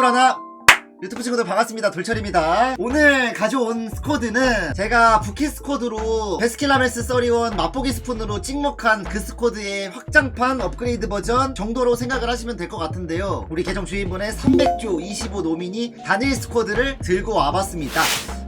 돌아나 유튜브 친구들 반갑습니다. 돌철입니다. 오늘 가져온 스쿼드는 제가 부키 스쿼드로 베스킨라빈스 써리원 맛보기 스푼으로 찍먹한 그 스쿼드의 확장판 업그레이드 버전 정도로 생각을 하시면 될 것 같은데요. 우리 계정 주인분의 300조 25 노미니 단일 스쿼드를 들고 와봤습니다.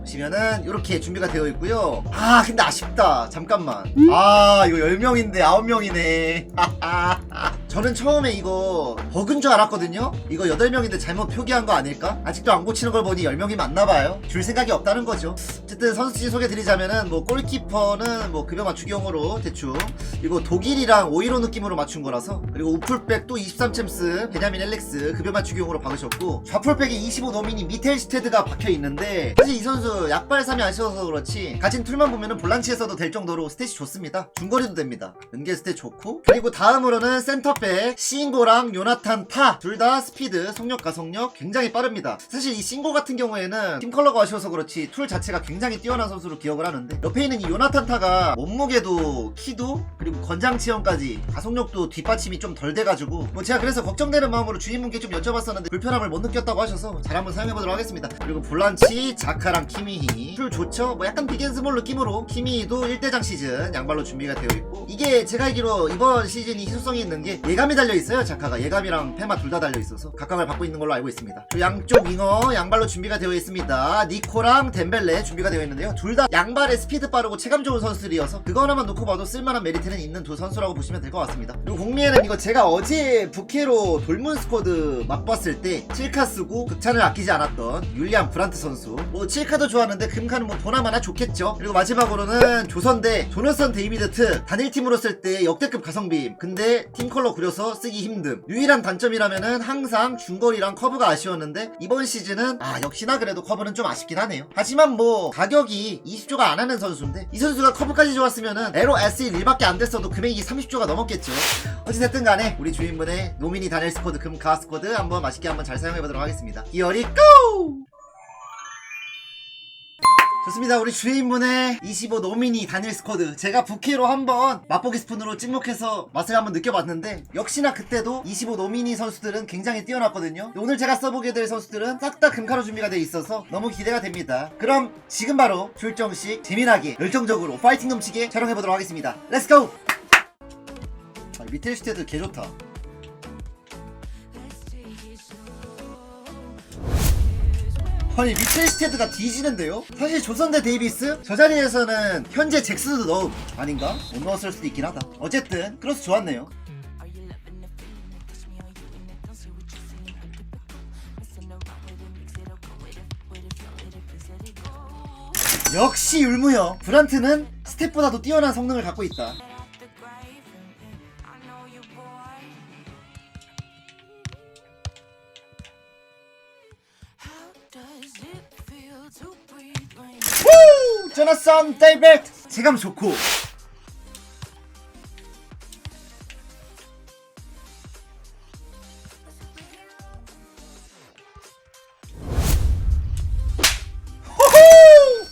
보시면은 이렇게 준비가 되어 있고요. 아 근데 아쉽다. 잠깐만. 아 이거 10명인데 9명이네 저는 처음에 이거 버그인 줄 알았거든요. 이거 8명인데 잘못 표기한 거 아닐까? 아직도 안 고치는 걸 보니 10명이 맞나봐요. 줄 생각이 없다는 거죠. 어쨌든 선수진 소개드리자면은 뭐 골키퍼는 뭐 급여 맞추기용으로 대충 그리고 독일이랑 오이로 느낌으로 맞춘 거라서 그리고 우풀백 또 23챔스 베냐민 엘렉스 급여 맞추기용으로 박으셨고 좌풀백에 25 노미니 미텔 스테드가 박혀 있는데 사실 이 선수 약발삼이 아쉬워서 그렇지 가진 툴만 보면은 볼란치에서도 될 정도로 스탯이 좋습니다. 중거리도 됩니다. 연계 스탯 좋고 그리고 다음으로는 센터 백 시인고랑 요나탄 타 둘 다 스피드 속력 가속력 굉장히 빠릅니다. 사실 이 신고 같은 경우에는 팀 컬러가 아쉬워서 그렇지 툴 자체가 굉장히 뛰어난 선수로 기억을 하는데 옆에 있는 이 요나탄 타가 몸무게도 키도 그리고 건장 지형까지 가속력도 뒷받침이 좀 덜 돼가지고 뭐 제가 그래서 걱정되는 마음으로 주인분께 좀 여쭤봤었는데 불편함을 못 느꼈다고 하셔서 잘 한번 사용해보도록 하겠습니다. 그리고 볼란치 자카랑 키미히 툴 좋죠? 뭐 약간 비겐스몰 느낌으로 키미히도 1대장 시즌 양발로 준비가 되어 있고 이게 제가 알기로 이번 시즌이 희소성이 있는 게 예감이 달려 있어요 자카가. 예감이랑 페마 둘 다 달려 있어서 각각을 받고 있는 걸로 알고 있습니다. 양쪽 윙어 양발로 준비가 되어 있습니다. 니코랑 덴벨레 준비가 되어 있는데요. 둘 다 양발에 스피드 빠르고 체감 좋은 선수들이어서 그거 하나만 놓고 봐도 쓸만한 메리트는 있는 두 선수라고 보시면 될 것 같습니다. 그리고 공미에는 이거 제가 어제 부캐로 돌문 스쿼드 맛봤을 때 7카 쓰고 극찬을 아끼지 않았던 율리안 브란트 선수. 뭐 7카도 좋았는데 금카는 뭐 보나마나 좋겠죠. 그리고 마지막으로는 조선대 조너선 데이비드 트 단일팀으로 쓸 때 역대급 가성비 근데 팀 컬러 구려서 쓰기 힘듦. 유일한 단점이라면은 항상 중거리랑 커브가 아쉬웠는데 이번 시즌은 아 역시나 그래도 커브는 좀 아쉽긴 하네요. 하지만 뭐 가격이 20조가 안 하는 선수인데 이 선수가 커브까지 좋았으면은 에로 S1 1밖에 안 됐어도 금액이 30조가 넘었겠죠. 어찌됐든 간에 우리 주인분의 노미니 단일 스쿼드 금카 스쿼드 한번 맛있게 한번 잘 사용해보도록 하겠습니다. 기어리 고! 좋습니다. 우리 주인분의 25 노미니 단일 스쿼드. 제가 부캐로 한번 맛보기 스푼으로 찍먹해서 맛을 한번 느껴봤는데, 역시나 그때도 25 노미니 선수들은 굉장히 뛰어났거든요. 오늘 제가 써보게 될 선수들은 싹 다 금카로 준비가 돼 있어서 너무 기대가 됩니다. 그럼 지금 바로 출정식 재미나게 열정적으로 파이팅 넘치게 촬영해보도록 하겠습니다. 렛츠고! 아, 미텔 시테드 개 좋다. 아니 미첼 스테드가 뒤지는데요? 사실 조선대 데이비스 저 자리에서는 현재 잭스도 넣음. 아닌가? 못 넣었을 수도 있긴 하다. 어쨌든 크로스 좋았네요. 역시 율무요 브란트는 스텝보다도 뛰어난 성능을 갖고 있다 후! 조나선 데이비드 체감 좋고!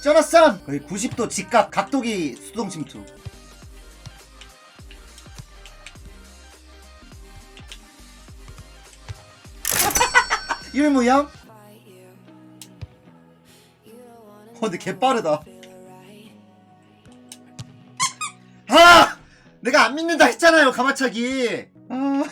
조나선 거의 90도 직각 각도기 수동 침투. 일무형 어 근데 개빠르다 안 믿는다 했잖아요, 가마차기. 아.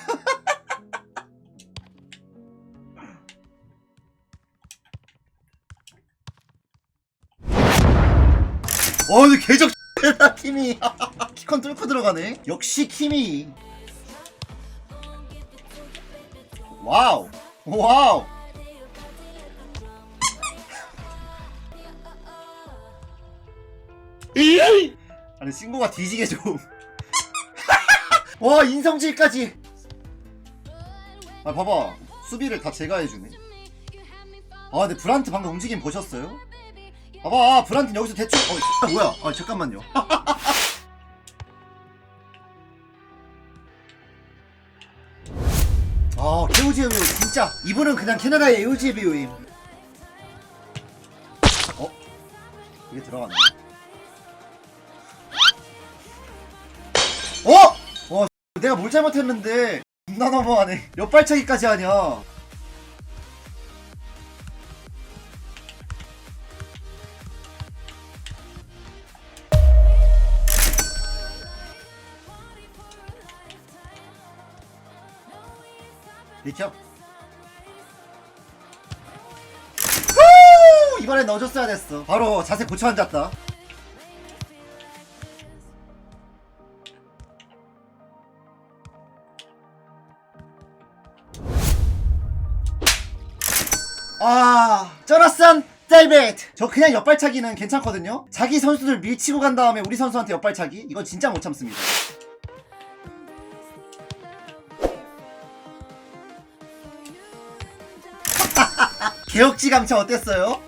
어, 근데 개적 다 키미. 키컨 뚫고 들어가네. 역시 키미. 와우. 와우. 아니 신고가 뒤지게 좀. 와 인성질까지. 아 봐봐 수비를 다 제가 해주네. 아 근데 브란트 방금 움직임 보셨어요? 봐봐 브란트 여기서 대충 어 뭐야? 아 잠깐만요. 아 케우지의 배우 진짜 이분은 그냥 캐나다의 에우지의 배우임. 어? 이게 들어갔네. 어? 내가 뭘 잘못했는데 겁나 넘어가네. 옆발차기까지 하냐? 비켜. 이번에 넣어줬어야 됐어. 바로 자세 고쳐 앉았다. 아, 쩌라산 데이비드. 저 그냥 옆발차기는 괜찮거든요. 자기 선수들 밀치고 간 다음에 우리 선수한테 옆발차기? 이거 진짜 못 참습니다. 개혁지 감차 어땠어요?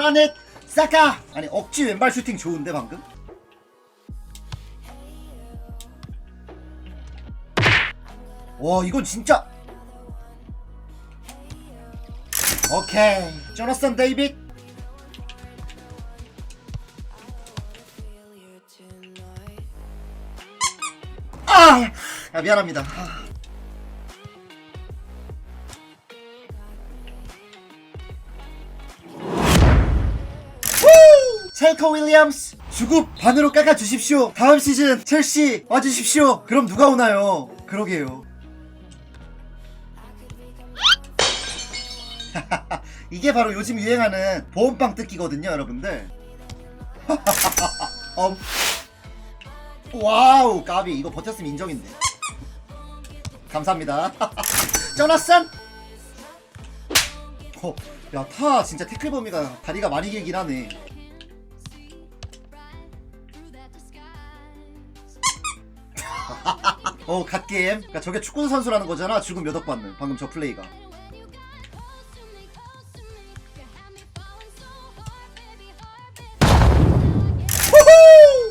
후! 브라넷 사카 아니 억지 왼발 슈팅 좋은데 방금 와 이건 진짜 오케이 조나선 데이빗. 아, 아 미안합니다. 체이커 윌리엄스 주급 반으로 깎아 주십시오. 다음 시즌 첼시 와 주십시오. 그럼 누가 오나요? 그러게요. 이게 바로 요즘 유행하는 보온빵 뜯기거든요, 여러분들. 엄. 와우 까비 이거 버텼으면 인정인데 감사합니다 쪼나산 어, 야타 진짜 태클 범위가 다리가 많이 길긴 하네 어 갓게임. 그러니까 저게 축구 선수라는 거잖아. 죽음 몇 억 받는 방금 저 플레이가!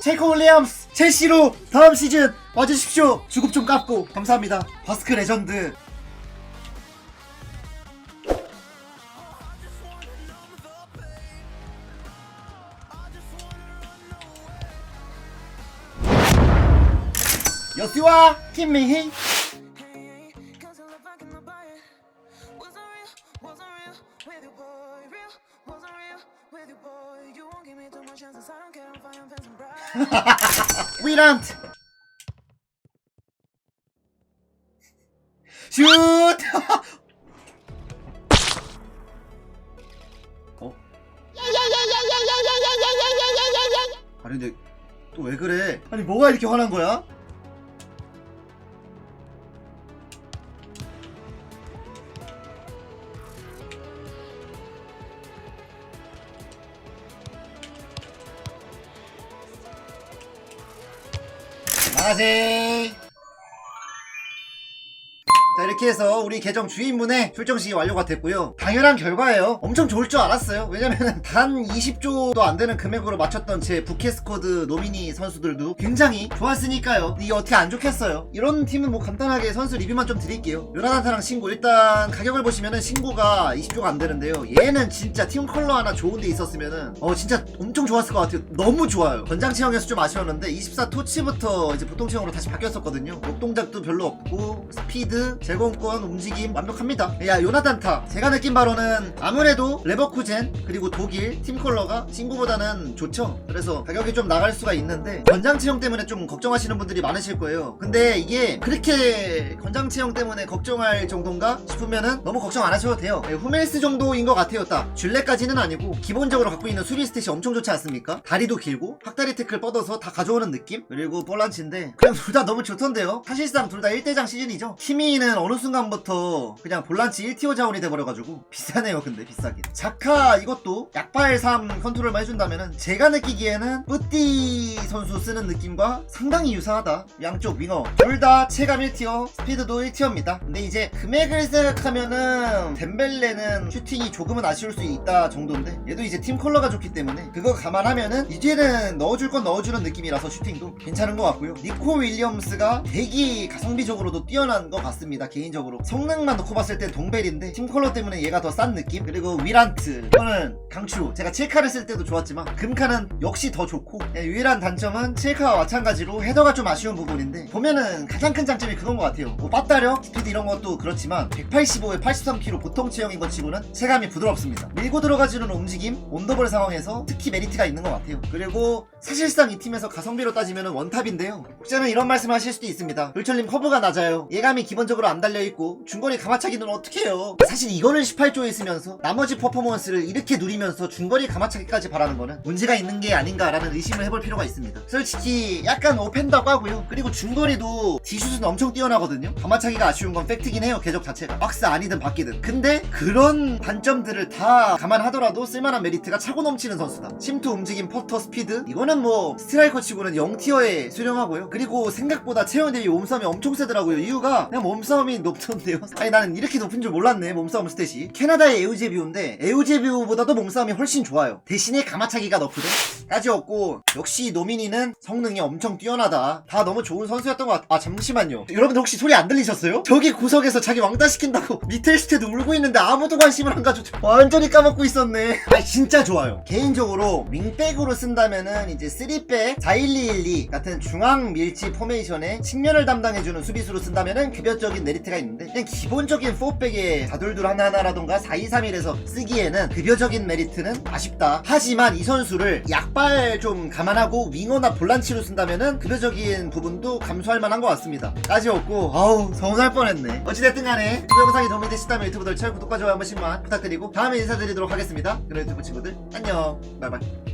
체이코 윌리엄스 첼시로 다음 시즌 와주십시오. 주급 좀 깎고. 감사합니다. 바스크 레전드 fencing bright. 위란트 슛! 어? 아니 근데 또 왜 그래? 아니 뭐가 이렇게 화난 거야? 나가세 자 이렇게 해서 우리 계정 주인분의 출정식이 완료가 됐고요. 당연한 결과예요. 엄청 좋을 줄 알았어요. 왜냐면은 단 20조도 안 되는 금액으로 맞췄던 제 부캐스쿼드 노미니 선수들도 굉장히 좋았으니까요. 이게 어떻게 안 좋겠어요? 이런 팀은 뭐 간단하게 선수 리뷰만 좀 드릴게요. 요나단타랑 신고 일단 가격을 보시면은 신고가 20조가 안 되는데요. 얘는 진짜 팀 컬러 하나 좋은 데 있었으면은 어 진짜 엄청 좋았을 것 같아요. 너무 좋아요. 권장 체형에서 좀 아쉬웠는데 24 토치부터 이제 보통 체형으로 다시 바뀌었었거든요. 목 동작도 별로 없고 스피드 제공 권 움직임 완벽합니다. 야 요나단타 제가 느낀 바로는 아무래도 레버쿠젠 그리고 독일 팀 컬러가 친구보다는 좋죠? 그래서 가격이 좀 나갈 수가 있는데 권장 체형 때문에 좀 걱정하시는 분들이 많으실 거예요. 근데 이게 그렇게 권장 체형 때문에 걱정할 정도인가 싶으면은 너무 걱정 안 하셔도 돼요. 네, 후메이스 정도인 것 같아요 딱. 줄레까지는 아니고 기본적으로 갖고 있는 수비 스탯이 엄청 좋지 않습니까? 다리도 길고 확다리 태클 뻗어서 다 가져오는 느낌? 그리고 볼란치인데 그냥 둘 다 너무 좋던데요? 사실상 둘 다 1대장 시즌이죠? 키미는 어느 순간부터 그냥 볼란치 1티어 자원이 돼버려가지고 비싸네요 근데 비싸긴. 자카 이것도 약발 3 컨트롤만 해준다면은 제가 느끼기에는 뿌띠 선수 쓰는 느낌과 상당히 유사하다. 양쪽 윙어. 둘 다 체감 1티어 스피드도 1티어입니다. 근데 이제 금액을 생각하면은 덴벨레는 슈팅이 조금은 아쉬울 수 있다 정도인데 얘도 이제 팀 컬러가 좋기 때문에 그거 감안하면은 이제는 넣어줄 건 넣어주는 느낌이라서 슈팅도 괜찮은 것 같고요. 니코 윌리엄스가 대기 가성비적으로도 뛰어난 것 같습니다 개인 적으로 성능만 놓고 봤을 땐 동벨인데 팀 컬러 때문에 얘가 더 싼 느낌? 그리고 위란트. 이거는 강추. 제가 7카를 쓸 때도 좋았지만 금카는 역시 더 좋고. 예, 유일한 단점은 7카와 마찬가지로 헤더가 좀 아쉬운 부분인데 보면은 가장 큰 장점이 그건 것 같아요. 뭐 빠따력 스피드 이런 것도 그렇지만 185에 83kg 보통 체형인 것 치고는 체감이 부드럽습니다. 밀고 들어가지는 움직임 온더볼 상황에서 특히 메리트가 있는 것 같아요. 그리고 사실상 이 팀에서 가성비로 따지면 원탑인데요. 혹자는 이런 말씀 하실 수도 있습니다. 불철님 커브가 낮아요. 예감이 기본적으로 안 달려 있고 중거리 가마차기는 어떻게 해요? 사실 이거를 18조에 쓰면서 나머지 퍼포먼스를 이렇게 누리면서 중거리 가마차기까지 바라는 거는 문제가 있는 게 아닌가라는 의심을 해볼 필요가 있습니다. 솔직히 약간 오펜다고 하고요. 그리고 중거리도 디슛은 엄청 뛰어나거든요. 가마차기가 아쉬운 건 팩트긴 해요 궤적 자체가. 박스 아니든 바뀌든. 근데 그런 단점들을 다 감안하더라도 쓸만한 메리트가 차고 넘치는 선수다. 침투 움직임 퍼터 스피드. 이거는 뭐 스트라이커 치고는 0티어에 수령하고요. 그리고 생각보다 체형 대비 몸싸움이 엄청 세더라고요. 이유가 그냥 몸싸움이 높던데요? 아니 나는 이렇게 높은 줄 몰랐네 몸싸움 스탯이. 캐나다의 에우제비오인데 에우제비오보다도 몸싸움이 훨씬 좋아요. 대신에 가마차기가 너프돼 까지없고 역시 노미니는 성능이 엄청 뛰어나다. 다 너무 좋은 선수였던 것 같아 아 잠시만요. 여러분들 혹시 소리 안 들리셨어요? 저기 구석에서 자기 왕따 시킨다고 리텔스테도 울고 있는데 아무도 관심을 안 가져 완전히 까먹고 있었네. 아 진짜 좋아요. 개인적으로 윙백으로 쓴다면은 이제 3백 41212 같은 중앙 밀지 포메이션에 측면을 담당해주는 수비수로 쓴다면은 급여적인 메리트 가 있는데 그냥 기본적인 4백에 다둘둘 하나하나라던가 4231에서 쓰기에는 급여적인 메리트는 아쉽다. 하지만 이 선수를 약발 좀 감안하고 윙어나 볼란치로 쓴다면은 급여적인 부분도 감수할 만한 것 같습니다. 까지없고 아우 서운할 뻔했네. 어찌됐든 간에 유튜브 영상이 도움이 되시다면 유튜브 덜 채널 구독과 좋아요 한 번씩만 부탁드리고 다음에 인사드리도록 하겠습니다. 그럼 유튜브 친구들 안녕. 바이바이